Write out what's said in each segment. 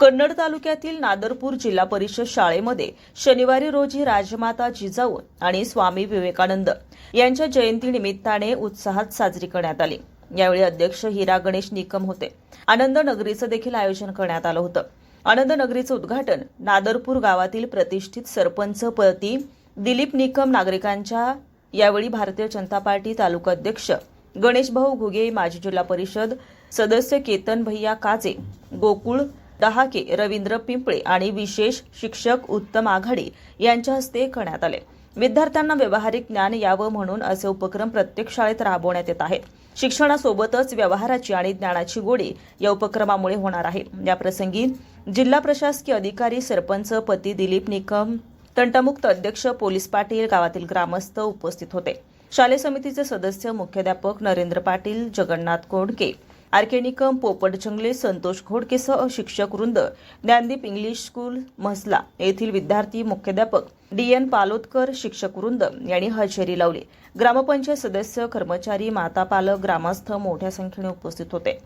कन्नड तालुक्यातील नादरपूर जिल्हा परिषद शाळेमध्ये शनिवारी रोजी राजमाता जिजाऊ आणि स्वामी विवेकानंद यांच्या जयंती निमित्ताने उत्साहात साजरी करण्यात आली. यावेळी अध्यक्ष हिरा गणेश निकम होते. आनंद नगरीचं देखील आयोजन करण्यात आलं होतं. आनंद नगरीचं उद्घाटन नादरपूर गावातील प्रतिष्ठित सरपंच पती दिलीप निकम नागरिकांच्या यावेळी भारतीय जनता पार्टी तालुका अध्यक्ष गणेश भाऊ घुगे माजी जिल्हा परिषद सदस्य केतन भैया काजे गोकुळ डहाके रवींद्र पिंपळे आणि विशेष शिक्षक उत्तम आघाडी यांच्या हस्ते करण्यात आले. विद्यार्थ्यांना व्यावहारिक ज्ञान यावं म्हणून असे उपक्रम प्रत्येक शाळेत राबवण्यात येत आहेत. शिक्षणासोबतच व्यवहाराची आणि ज्ञानाची गोडी या उपक्रमामुळे होणार आहे. याप्रसंगी जिल्हा प्रशासकीय अधिकारी सरपंच पती दिलीप निकम तंटमुक्त अध्यक्ष पोलीस पाटील गावातील ग्रामस्थ उपस्थित होते. शालेय समितीचे सदस्य मुख्याध्यापक नरेंद्र पाटील जगन्नाथ कोंडके आर्केनिकम पोपट जंगले संतोष घोडकेसह शिक्षक वृंद ज्ञानदीप इंग्लिश स्कूल म्हसला येथील विद्यार्थी मुख्याध्यापक डी एन पालोदकर शिक्षक वृंद यांनी हजेरी लावली. ग्रामपंचायत सदस्य कर्मचारी माता पालक ग्रामस्थ मोठ्या संख्येने उपस्थित होते.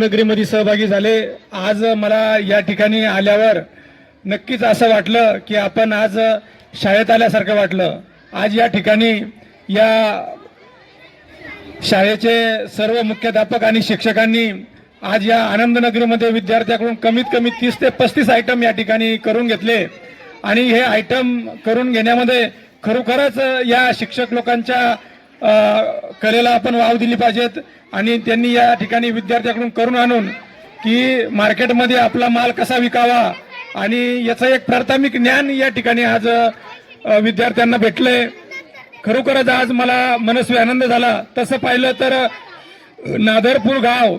नगरीमध्ये सहभागी झाले. आज मला या ठिकाणी आल्यावर नक्कीच असं वाटलं की आपण आज शाळेत आल्यासारखं वाटलं. आज या ठिकाणी या शाळेचे सर्व मुख्याध्यापक आणि शिक्षकांनी आज या आनंदनगरीमध्ये विद्यार्थ्याकडून कमीत कमी तीस ते पस्तीस आयटम या ठिकाणी करून घेतले. आणि हे आयटम करून घेण्यामध्ये खरोखरच या शिक्षक लोकांच्या कलेला आपण वाव दिली पाहिजेत. आणि त्यांनी या ठिकाणी विद्यार्थ्याकडून करून आणून की मार्केटमध्ये आपला माल कसा विकावा. आणि याचं एक प्राथमिक ज्ञान या ठिकाणी आज विद्यार्थ्यांना विद्यार्थ्यांना भेटलंय. खरोखरच आज मला मनस्वी आनंद झाला. तसं पाहिलं तर नादरपूर गाव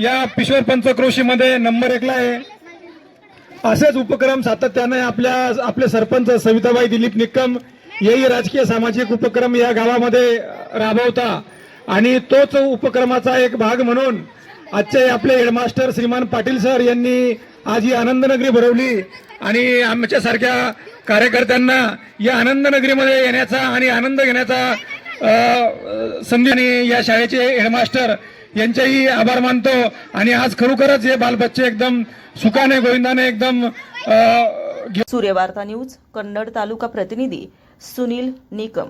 या पिशोर पंचक्रोशीमध्ये नंबर एकला आहे. असेच उपक्रम सातत्याने आपल्या आपले सरपंच सविताबाई दिलीप निक्कम हेही राजकीय सामाजिक उपक्रम या गावामध्ये राबवता. आणि तोच उपक्रमाचा एक भाग म्हणून आजचे आपले हेडमास्टर श्रीमान पाटील सर यांनी आज ही आनंदनगरी भरवली. आणि आमच्यासारख्या कार्यकर्त्यांना या आनंदनगरीमध्ये येण्याचा आणि आनंद घेण्याचा संधी आणि या शाळेचे हेडमास्टर यांचेही आभार मानतो. आणि आज खरोखरच हे बालबच्चे एकदम सुखाने गोविंदाने एकदम सूर्यवार्ता न्यूज कन्नड तालुका प्रतिनिधी सुनील निकम.